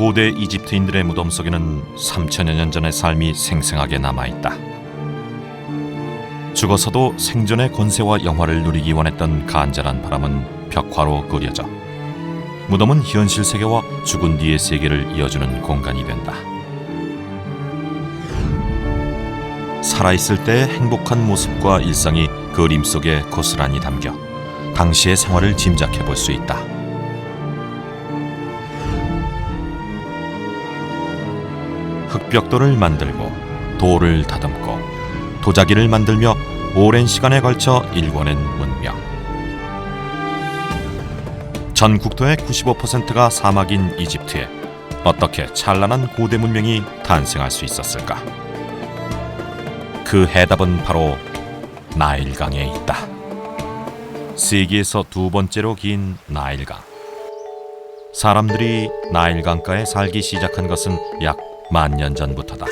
고대 이집트인들의 무덤 속에는 3천여 년 전의 삶이 생생하게 남아 있다. 죽어서도 생존의 권세와 영화를 누리기 원했던 간절한 바람은 벽화로 그려져 무덤은 현실 세계와 죽은 뒤의 세계를 이어주는 공간이 된다. 살아있을 때의 행복한 모습과 일상이 그림 속에 고스란히 담겨 당시의 생활을 짐작해 볼 수 있다. 흙벽돌을 만들고 돌을 다듬고 도자기를 만들며 오랜 시간에 걸쳐 일궈낸 문명. 전 국토의 95%가 사막인 이집트에 어떻게 찬란한 고대 문명이 탄생할 수 있었을까? 그 해답은 바로 나일강에 있다. 세계에서 두 번째로 긴 나일강. 사람들이 나일강가에 살기 시작한 것은 약 만년 전부터다.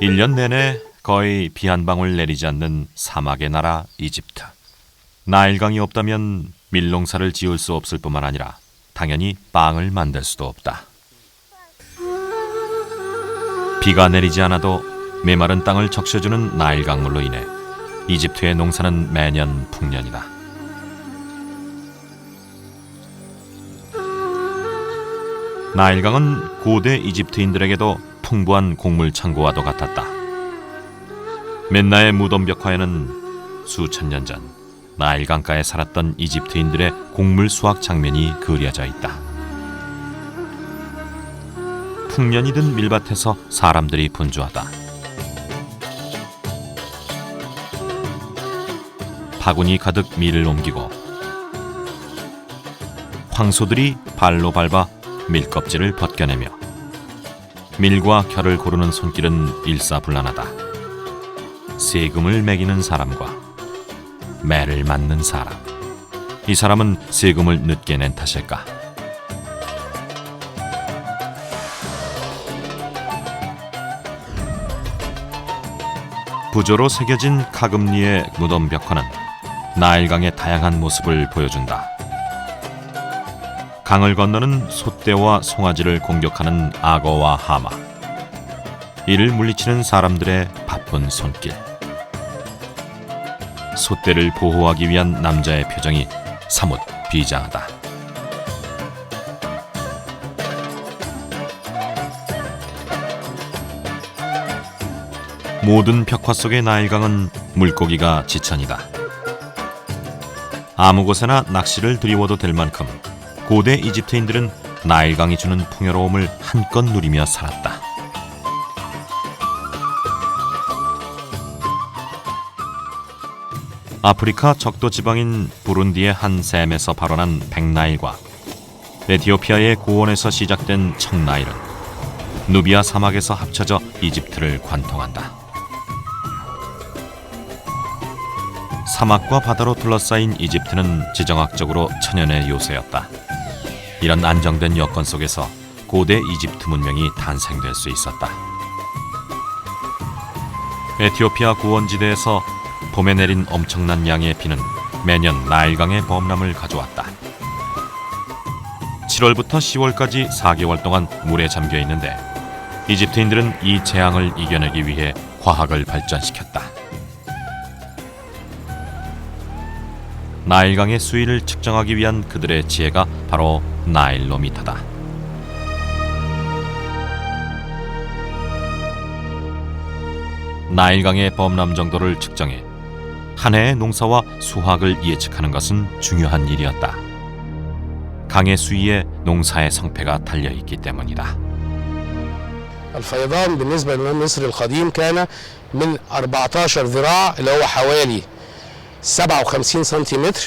1년 내내 거의 비 한 방울 내리지 않는 사막의 나라 이집트. 나일강이 없다면 밀농사를 지을 수 없을 뿐만 아니라 당연히 빵을 만들 수도 없다. 비가 내리지 않아도 메마른 땅을 적셔주는 나일강물로 인해 이집트의 농사는 매년 풍년이다. 나일강은 고대 이집트인들에게도 풍부한 곡물 창고와도 같았다. 맨나의 무덤 벽화에는 수천 년 전 나일강가에 살았던 이집트인들의 곡물 수확 장면이 그려져 있다. 풍년이 든 밀밭에서 사람들이 분주하다. 바구니 가득 밀을 옮기고 황소들이 발로 밟아 밀껍질을 벗겨내며 밀과 결을 고르는 손길은 일사불란하다. 세금을 매기는 사람과 매를 맞는 사람. 이 사람은 세금을 늦게 낸 탓일까? 부조로 새겨진 카금리의 무덤 벽화는 나일강의 다양한 모습을 보여준다. 강을 건너는 소떼와 송아지를 공격하는 악어와 하마. 이를 물리치는 사람들의 바쁜 손길. 소떼를 보호하기 위한 남자의 표정이 사뭇 비장하다. 모든 벽화 속의 나일강은 물고기가 지천이다. 아무 곳에나 낚시를 들이워도 될 만큼 고대 이집트인들은 나일강이 주는 풍요로움을 한껏 누리며 살았다. 아프리카 적도 지방인 부룬디의 한 샘에서 발원한 백나일과 에티오피아의 고원에서 시작된 청나일은 누비아 사막에서 합쳐져 이집트를 관통한다. 사막과 바다로 둘러싸인 이집트는 지정학적으로 천연의 요새였다. 이런 안정된 여건 속에서 고대 이집트 문명이 탄생될 수 있었다. 에티오피아 고원지대에서 봄에 내린 엄청난 양의 비는 매년 나일강의 범람을 가져왔다. 7월부터 10월까지 4개월 동안 물에 잠겨 있는데 이집트인들은 이 재앙을 이겨내기 위해 과학을 발전시켰다. 나일강의 수위를 측정하기 위한 그들의 지혜가 바로 나일로미터다. 나일강의 범람 정도를 측정해 한 해의 농사와 수확을 예측하는 것은 중요한 일이었다. 강의 수위에 농사의 성패가 달려 있기 때문이다. الفيضان بالنسبة للإمام مصر القديم كان من 14 ذراع اللي هو حوالي 57 سنتيمتر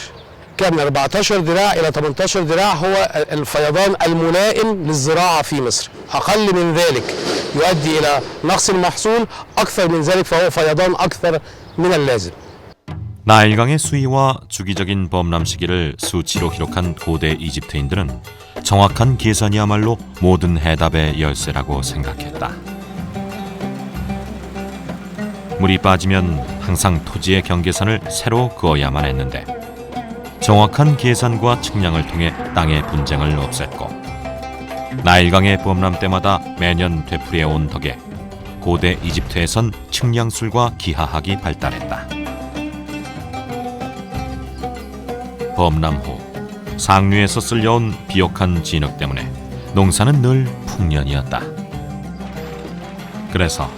كان من 14 ذراع إلى 18 ذراع هو الفيضان الملائم للزراعة في مصر أقل من ذلك يؤدي إلى نقص المحصول أكثر من ذلك فهو فيضان أكثر من اللازم 나일강의 수위와 주기적인 범람 시기를 수치로 기록한 고대 이집트인들은 정확한 계산이야말로 모든 해답의 열쇠라고 생각했다. 물이 빠지면 항상 토지의 경계선을 새로 그어야만 했는데 정확한 계산과 측량을 통해 땅의 분쟁을 없앴고 나일강의 범람 때마다 매년 되풀이해 온 덕에 고대 이집트에선 측량술과 기하학이 발달했다. 범람 후 상류에서 쓸려온 비옥한 진흙 때문에 농사는 늘 풍년이었다. 그래서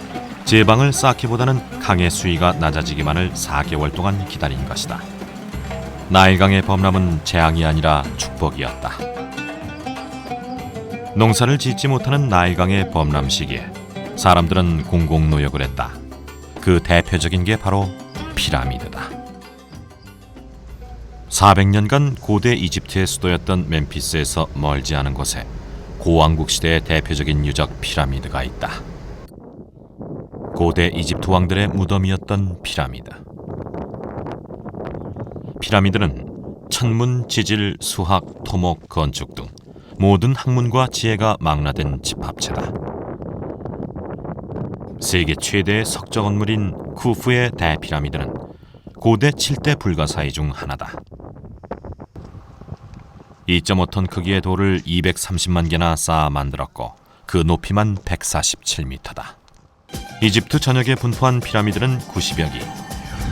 제방을 쌓기보다는 강의 수위가 낮아지기만을 4개월 동안 기다린 것이다. 나일강의 범람은 재앙이 아니라 축복이었다. 농사를 짓지 못하는 나일강의 범람 시기에 사람들은 공공노역을 했다. 그 대표적인 게 바로 피라미드다. 400년간 고대 이집트의 수도였던 멤피스에서 멀지 않은 곳에 고왕국 시대의 대표적인 유적 피라미드가 있다. 고대 이집트 왕들의 무덤이었던 피라미드. 피라미드는 천문, 지질, 수학, 토목, 건축 등 모든 학문과 지혜가 망라된 집합체다. 세계 최대의 석적 건물인 쿠프의 대피라미드는 고대 7대 불가사의 중 하나다. 2.5톤 크기의 돌을 230만 개나 쌓아 만들었고 그 높이만 147m다. 이집트 전역에 분포한 피라미드는 90여 기.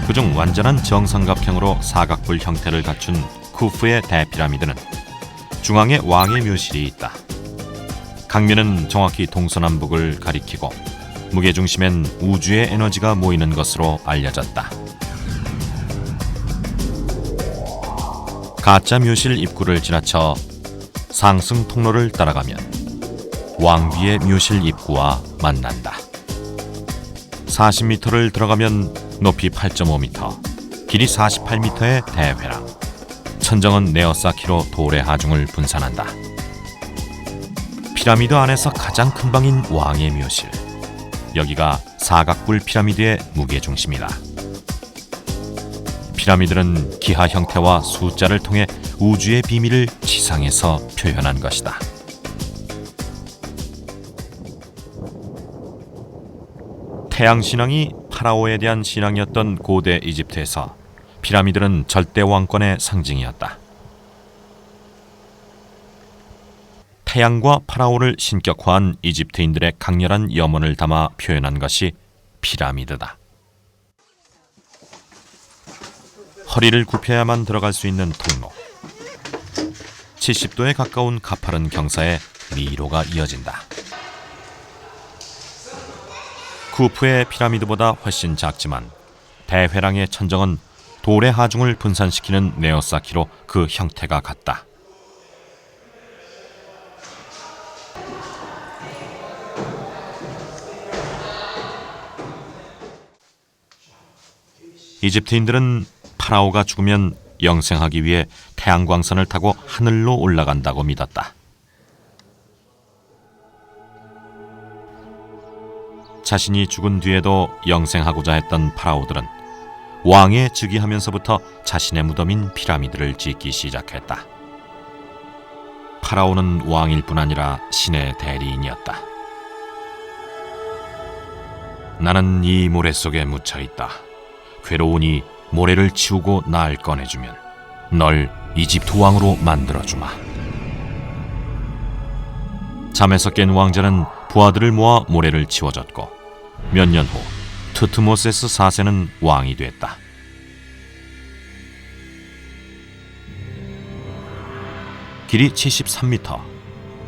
그중 완전한 정삼각형으로 사각뿔 형태를 갖춘 쿠프의 대피라미드는 중앙에 왕의 묘실이 있다. 강면은 정확히 동서남북을 가리키고 무게 중심엔 우주의 에너지가 모이는 것으로 알려졌다. 가짜 묘실 입구를 지나쳐 상승 통로를 따라가면 왕비의 묘실 입구와 만난다. 40m를 들어가면 높이 8.5m, 길이 48m의 대회랑, 천정은 네어사키로 돌의 하중을 분산한다. 피라미드 안에서 가장 큰 방인 왕의 묘실. 여기가 사각뿔 피라미드의 무게 중심이다. 피라미드는 기하 형태와 숫자를 통해 우주의 비밀을 지상에서 표현한 것이다. 태양 신앙이 파라오에 대한 신앙이었던 고대 이집트에서 피라미드는 절대 왕권의 상징이었다. 태양과 파라오를 신격화한 이집트인들의 강렬한 염원을 담아 표현한 것이 피라미드다. 허리를 굽혀야만 들어갈 수 있는 통로. 70도에 가까운 가파른 경사에 미로가 이어진다. 쿠프의 피라미드보다 훨씬 작지만 대회랑의 천정은 돌의 하중을 분산시키는 네오사키로 그 형태가 같다. 이집트인들은 파라오가 죽으면 영생하기 위해 태양광선을 타고 하늘로 올라간다고 믿었다. 자신이 죽은 뒤에도 영생하고자 했던 파라오들은 왕에 즉위하면서부터 자신의 무덤인 피라미드를 짓기 시작했다. 파라오는 왕일 뿐 아니라 신의 대리인이었다. 나는 이 모래 속에 묻혀 있다. 괴로우니 모래를 치우고 날 꺼내주면 널 이집트 왕으로 만들어 주마. 잠에서 깬 왕자는 부하들을 모아 모래를 치워줬고 몇 년 후 투트모세스 4세는 왕이 됐다. 길이 73m,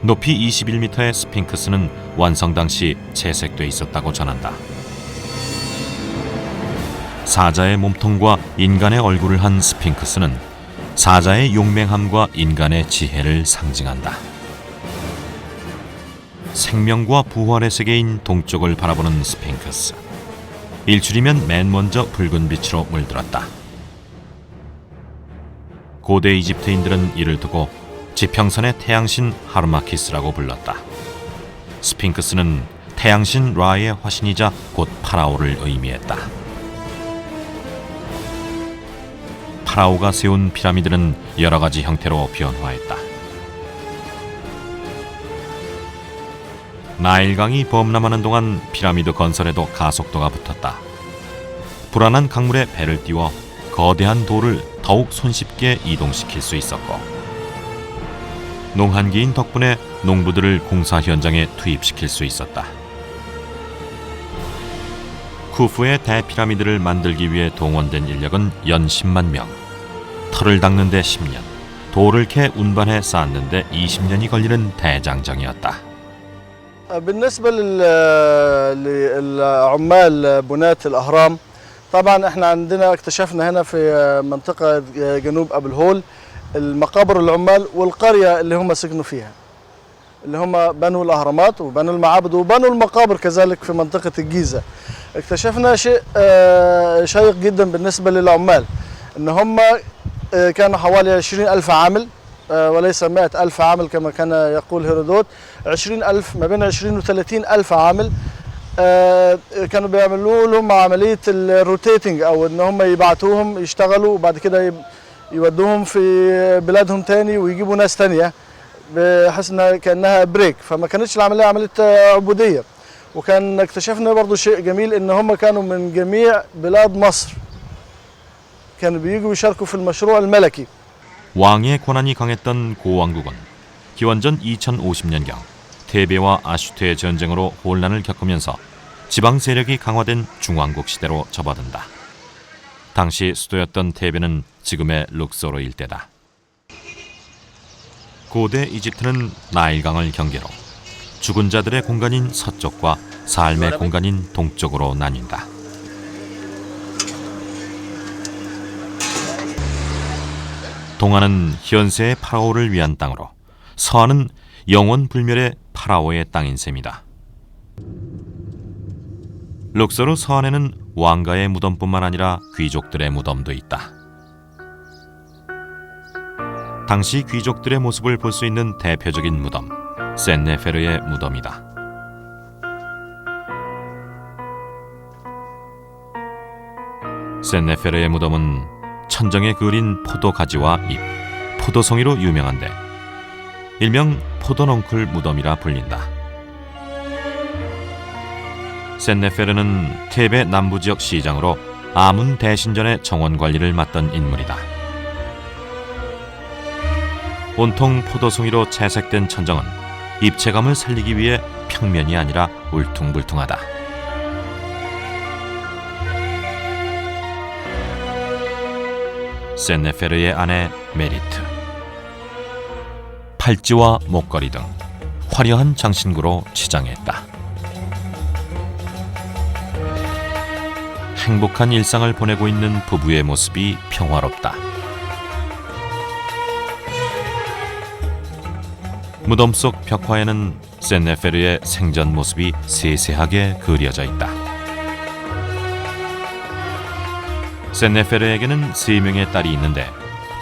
높이 21m의 스핑크스는 완성 당시 채색돼 있었다고 전한다. 사자의 몸통과 인간의 얼굴을 한 스핑크스는 사자의 용맹함과 인간의 지혜를 상징한다. 생명과 부활의 세계인 동쪽을 바라보는 스핑크스. 일출이면 맨 먼저 붉은 빛으로 물들었다. 고대 이집트인들은 이를 두고 지평선의 태양신 하르마키스라고 불렀다. 스핑크스는 태양신 라의 화신이자 곧 파라오를 의미했다. 파라오가 세운 피라미드는 여러 가지 형태로 변화했다. 나일강이 범람하는 동안 피라미드 건설에도 가속도가 붙었다. 불안한 강물에 배를 띄워 거대한 돌을 더욱 손쉽게 이동시킬 수 있었고 농한기인 덕분에 농부들을 공사 현장에 투입시킬 수 있었다. 쿠프의 대피라미드를 만들기 위해 동원된 인력은 연 10만 명. 털을 닦는 데 10년, 돌을 캐 운반해 쌓는데 20년이 걸리는 대장정이었다. بالنسبة لل- للعمال بناة الأهرام طبعا إحنا عندنا اكتشفنا هنا في منطقة جنوب أبو الهول المقابر العمال والقرية اللي هم سكنوا فيها اللي هم بنوا الأهرامات وبنوا المعابد وبنوا المقابر كذلك في منطقة الجيزة. اكتشفنا شيء آه، شيق جدا بالنسبة للعمال إن هم آه، كانوا حوالي 20 ألف عامل وليس 100 ألف عامل كما كان يقول هيرودوت. 20 ألف ما بين 20 و 30 ألف عامل آه، كانوا بيعملوا لهم عملية الروتيتنج أو إن هم يبعتوهم يشتغلوا وبعد كده يودوهم في بلادهم تاني ويجيبوا ناس تانية بحيث إنها كأنها بريك فما كانتش العملية عملية آه، عبودية. وكان اكتشفنا برضو شيء جميل إن هم كانوا من جميع بلاد مصر كانوا بيجوا يشاركوا في المشروع الملكي. 왕의 권한이 강했던 고왕국은 기원전 2050년경 테베와 아슈테의 전쟁으로 혼란을 겪으면서 지방 세력이 강화된 중왕국 시대로 접어든다. 당시 수도였던 테베는 지금의 룩소르 일대다. 고대 이집트는 나일강을 경계로 죽은 자들의 공간인 서쪽과 삶의 공간인 동쪽으로 나뉜다. 동안은 현세의 파라오를 위한 땅으로 서안은 영원 불멸의 파라오의 땅인 셈이다. 룩소르 서안에는 왕가의 무덤뿐만 아니라 귀족들의 무덤도 있다. 당시 귀족들의 모습을 볼 수 있는 대표적인 무덤, 센네페르의 무덤이다. 센네페르의 무덤은 천정에 그린 포도 가지와 잎, 포도송이로 유명한데 일명 포도넝쿨 무덤이라 불린다. 센네페르는 테베 남부 지역 시장으로 아문 대신전의 정원 관리를 맡던 인물이다. 온통 포도송이로 채색된 천정은 입체감을 살리기 위해 평면이 아니라 울퉁불퉁하다. 센네페르의 아내 메리트 팔찌와 목걸이 등 화려한 장신구로 치장했다. 행복한 일상을 보내고 있는 부부의 모습이 평화롭다. 무덤 속 벽화에는 센네페르의 생전 모습이 세세하게 그려져 있다. 센네페르에게는 세 명의 딸이 있는데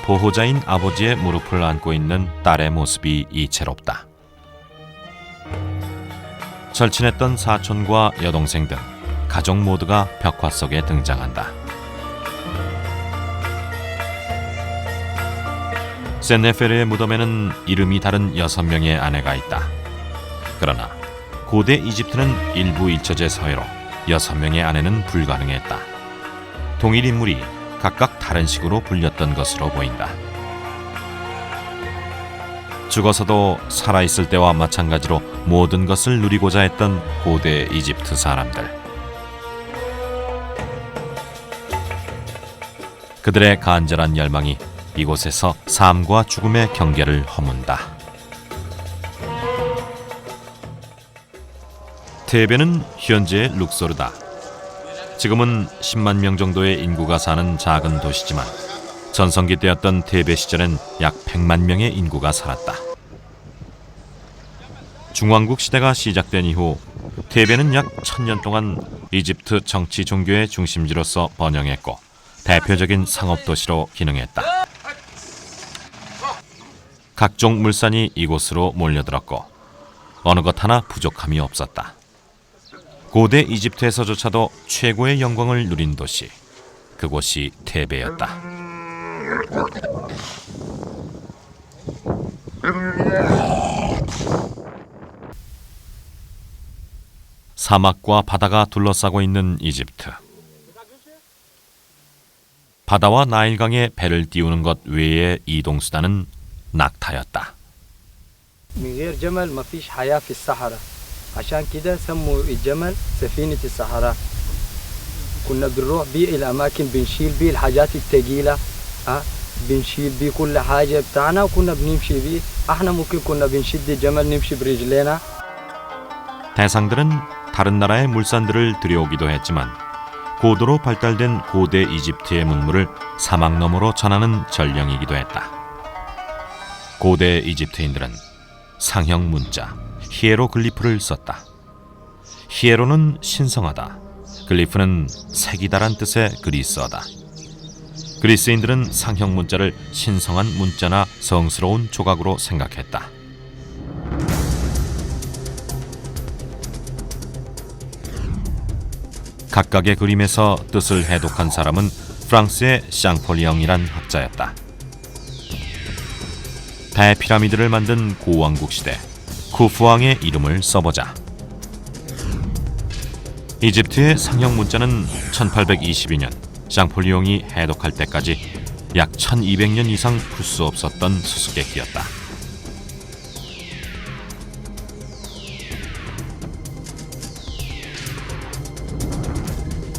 보호자인 아버지의 무릎을 안고 있는 딸의 모습이 이채롭다. 절친했던 사촌과 여동생 등 가족 모두가 벽화 속에 등장한다. 센네페르의 무덤에는 이름이 다른 여섯 명의 아내가 있다. 그러나 고대 이집트는 일부 일처제 사회로 여섯 명의 아내는 불가능했다. 동일 인물이 각각 다른 식으로 불렸던 것으로 보인다. 죽어서도 살아있을 때와 마찬가지로 모든 것을 누리고자 했던 고대 이집트 사람들. 그들의 간절한 열망이 이곳에서 삶과 죽음의 경계를 허문다. 테베는 현재의 룩소르다. 지금은 10만 명 정도의 인구가 사는 작은 도시지만 전성기 때였던 테베 시절엔 약 100만 명의 인구가 살았다. 중왕국 시대가 시작된 이후 테베는 약 천년 동안 이집트 정치 종교의 중심지로서 번영했고 대표적인 상업 도시로 기능했다. 각종 물산이 이곳으로 몰려들었고 어느 것 하나 부족함이 없었다. 고대 이집트에서조차도 최고의 영광을 누린 도시 그곳이 테베였다. 사막과 바다가 둘러싸고 있는 이집트. 바다와 나일강에 배를 띄우는 것 외의 이동 수단은 낙타였다. من غير جمل ما فيش حياة في الصحراء عشان كده سموا الجمل سفينة الصحراء كنا بنروح بيه الأماكن بنشيل بيه الحاجات الثقيلة ها بنشيل بيه كل حاجة بتاعنا وكنا بنمشي بيه احنا ممكن كنا بنشد الجمل نمشي برجلينا 대상들은 다른 나라의 물산들을 들여오기도 했지만 고도로 발달된 고대 이집트의 문물을 사막 너머로 전하는 전령이기도 했다. 고대 이집트인들은 상형 문자 히에로글리프를 썼다. 히에로는 신성하다. 글리프는 색이다란 뜻의 그리스어다. 그리스인들은 상형 문자를 신성한 문자나 성스러운 조각으로 생각했다. 각각의 그림에서 뜻을 해독한 사람은 프랑스의 샹폴리옹이란 학자였다. 대피라미드를 만든 고왕국 시대 쿠프왕의 이름을 써보자. 이집트의 상형 문자는 1822년 샹폴리옹이 해독할 때까지 약 1200년 이상 풀 수 없었던 수수께끼였다.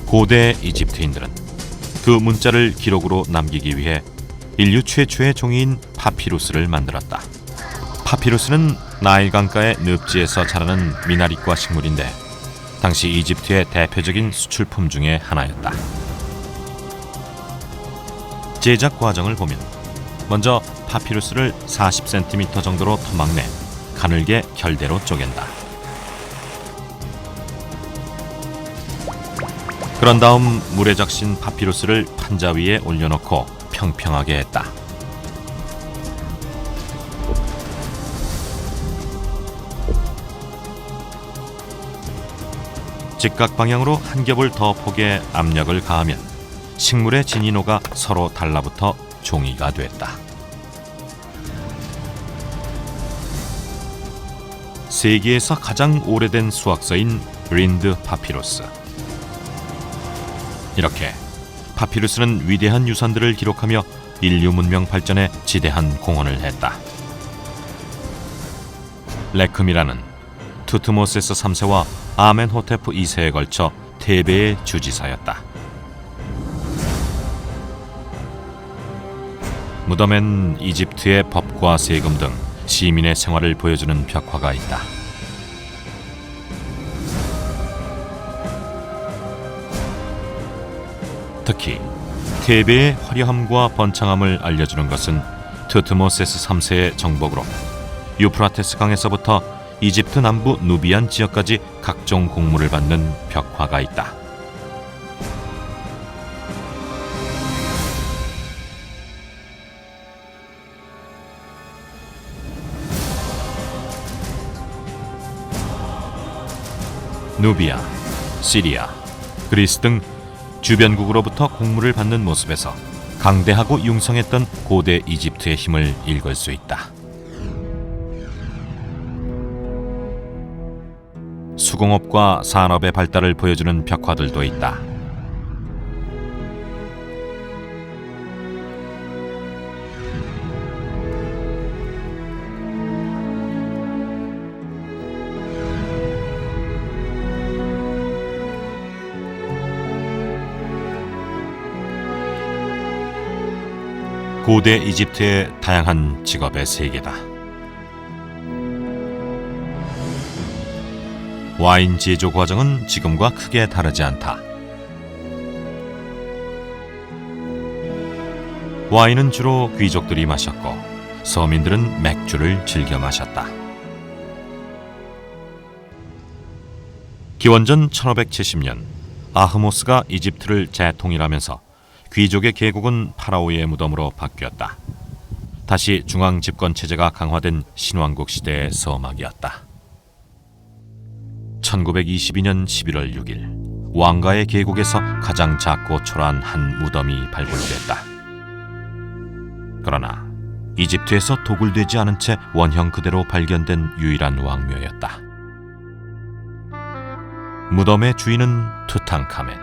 고대 이집트인들은 그 문자를 기록으로 남기기 위해 인류 최초의 종이인 파피루스를 만들었다. 파피루스는 나일 강가의 늪지에서 자라는 미나리과 식물인데 당시 이집트의 대표적인 수출품 중의 하나였다. 제작 과정을 보면 먼저 파피루스를 40cm 정도로 토막내 가늘게 결대로 쪼갠다. 그런 다음 물에 적신 파피루스를 판자 위에 올려놓고 평평하게 했다. 직각 방향으로 한 겹을 더 폭에 압력을 가하면 식물의 진이노가 서로 달라붙어 종이가 됐다. 세계에서 가장 오래된 수학서인 린드 파피루스. 이렇게 파피루스는 위대한 유산들을 기록하며 인류 문명 발전에 지대한 공헌을 했다. 레크미라는 투트모세스 3세와 아멘호테프 2세에 걸쳐 테베의 주지사였다. 무덤엔 이집트의 법과 세금 등 시민의 생활을 보여주는 벽화가 있다. 특히 테베의 화려함과 번창함을 알려주는 것은 투트모세스 3세의 정복으로 유프라테스 강에서부터 이집트 남부 누비안 지역까지 각종 공물을 받는 벽화가 있다. 누비아, 시리아, 그리스 등 주변국으로부터 공물을 받는 모습에서 강대하고 융성했던 고대 이집트의 힘을 읽을 수 있다. 수공업과 산업의 발달을 보여주는 벽화들도 있다. 고대 이집트의 다양한 직업의 세계다. 와인 제조 과정은 지금과 크게 다르지 않다. 와인은 주로 귀족들이 마셨고 서민들은 맥주를 즐겨 마셨다. 기원전 1570년 아흐모스가 이집트를 재통일하면서 귀족의 계곡은 파라오의 무덤으로 바뀌었다. 다시 중앙 집권 체제가 강화된 신왕국 시대의 서막이었다. 1922년 11월 6일 왕가의 계곡에서 가장 작고 초라한 한 무덤이 발굴됐다. 그러나 이집트에서 도굴되지 않은 채 원형 그대로 발견된 유일한 왕묘였다. 무덤의 주인은 투탕카멘.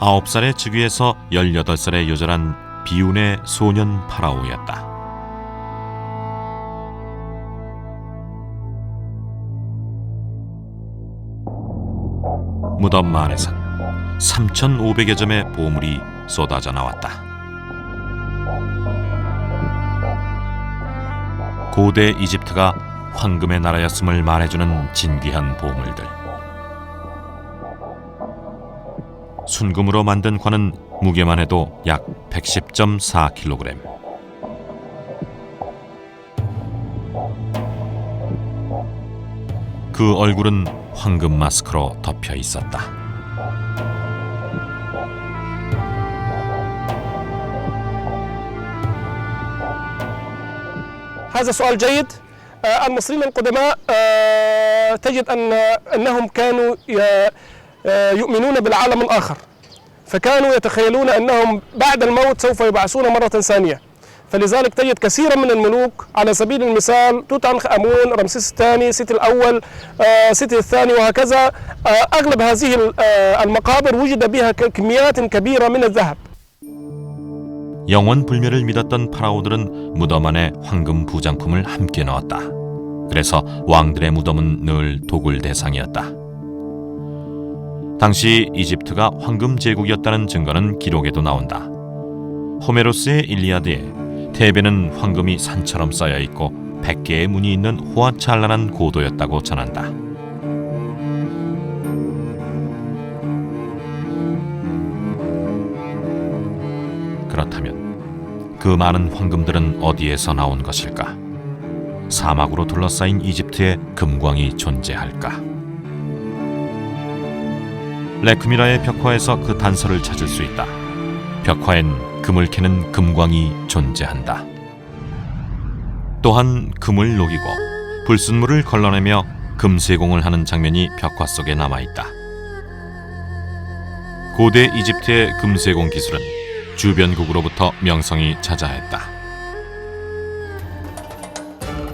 아홉 살의 즉위에서 18살에 요절한 비운의 소년 파라오였다. 무덤 안에선 3,500여 점의 보물이 쏟아져 나왔다. 고대 이집트가 황금의 나라였음을 말해주는 진귀한 보물들. 순금으로 만든 관은 무게만 해도 약 110.4kg. 그 얼굴은 황금 마스크로 덮여 있었다. هذا سؤال جيد آه، المصريين القدماء آه، تجد أن أنهم كانوا ي- آه، يؤمنون بالعالم الآخر فكانوا يتخيلون أنهم بعد الموت سوف يبعثون مرة ثانية فلذلك تجد كثيرا من الملوك على سبيل المثال توت عنخ آمون رمسيس الثاني سيتي الأول آه، سيتي الثاني وهكذا آه، أغلب هذه ال- آه، المقابر وجد بها ك- كميات كبيرة من الذهب 영원 불멸을 믿었던 파라오들은 무덤 안에 황금 부장품을 함께 넣었다. 그래서 왕들의 무덤은 늘 도굴 대상이었다. 당시 이집트가 황금 제국이었다는 증거는 기록에도 나온다. 호메로스의 일리아드에 테베는 황금이 산처럼 쌓여 있고 100개의 문이 있는 호화찬란한 고도였다고 전한다. 그렇다면 그 많은 황금들은 어디에서 나온 것일까? 사막으로 둘러싸인 이집트에 금광이 존재할까? 레크미라의 벽화에서 그 단서를 찾을 수 있다. 벽화엔 금을 캐는 금광이 존재한다. 또한 금을 녹이고 불순물을 걸러내며 금세공을 하는 장면이 벽화 속에 남아 있다. 고대 이집트의 금세공 기술은 주변국으로부터 명성이 자자했다.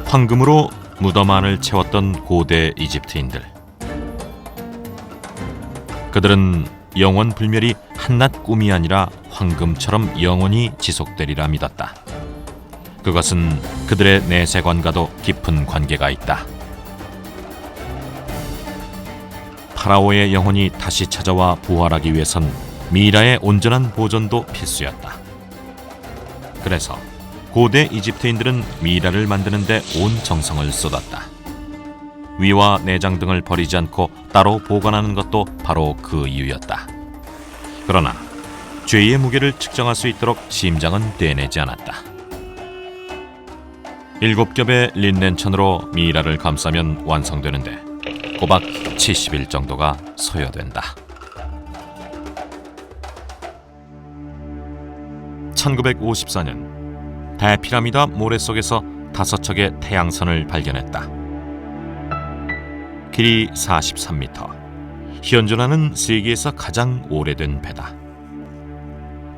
황금으로 무덤 안을 채웠던 고대 이집트인들. 그들은 영원 불멸이 한낱 꿈이 아니라 황금처럼 영원히 지속되리라 믿었다. 그것은 그들의 내세관과도 깊은 관계가 있다. 파라오의 영혼이 다시 찾아와 부활하기 위해선 미라의 온전한 보존도 필수였다. 그래서 고대 이집트인들은 미라를 만드는데 온 정성을 쏟았다. 위와 내장 등을 버리지 않고 따로 보관하는 것도 바로 그 이유였다. 그러나 죄의 무게를 측정할 수 있도록 심장은 떼내지 않았다. 일곱 겹의 린넨천으로 미라를 감싸면 완성되는데 꼬박 70일 정도가 소요된다. 1954년 대피라미다 모래 속에서 다섯 척의 태양선을 발견했다. 길이 43m. 현존하는 세계에서 가장 오래된 배다.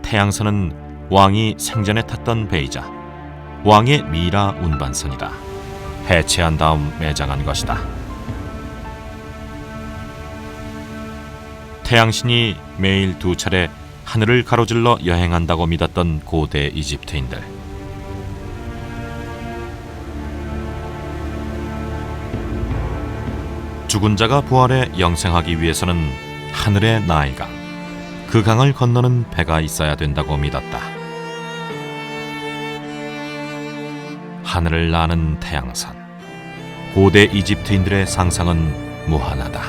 태양선은 왕이 생전에 탔던 배이자 왕의 미라 운반선이다. 해체한 다음 매장한 것이다. 태양신이 매일 두 차례 하늘을 가로질러 여행한다고 믿었던 고대 이집트인들. 죽은 자가 부활해 영생하기 위해서는 하늘의 나이가 그 강을 건너는 배가 있어야 된다고 믿었다. 하늘을 나는 태양선. 고대 이집트인들의 상상은 무한하다.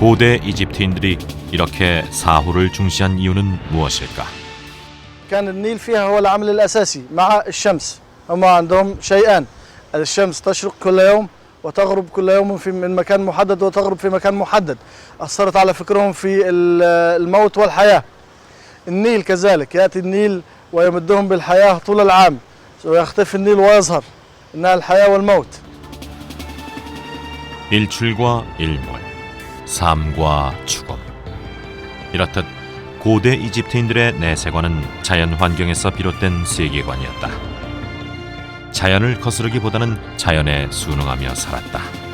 고대 이집트인들이 이렇게 사후를 중시한 이유는 무엇일까? كان النيل فيها هو العامل الأساسي مع الشمس هم عندهم شيئان الشمس تشرق كل يوم وتغرب كل يوم في من مكان محدد وتغرب في مكان محدد أثرت على فكرهم في ال- الموت والحياة النيل كذلك يأتي النيل ويمدهم بالحياة طول العام ويختفي النيل ويظهر إنها الحياة والموت 일출과 일몰, 삶과 죽음. 이렇듯 고대 이집트인들의 내세관은 자연 환경에서 비롯된 세계관이었다. 자연을 거스르기보다는 자연에 순응하며 살았다.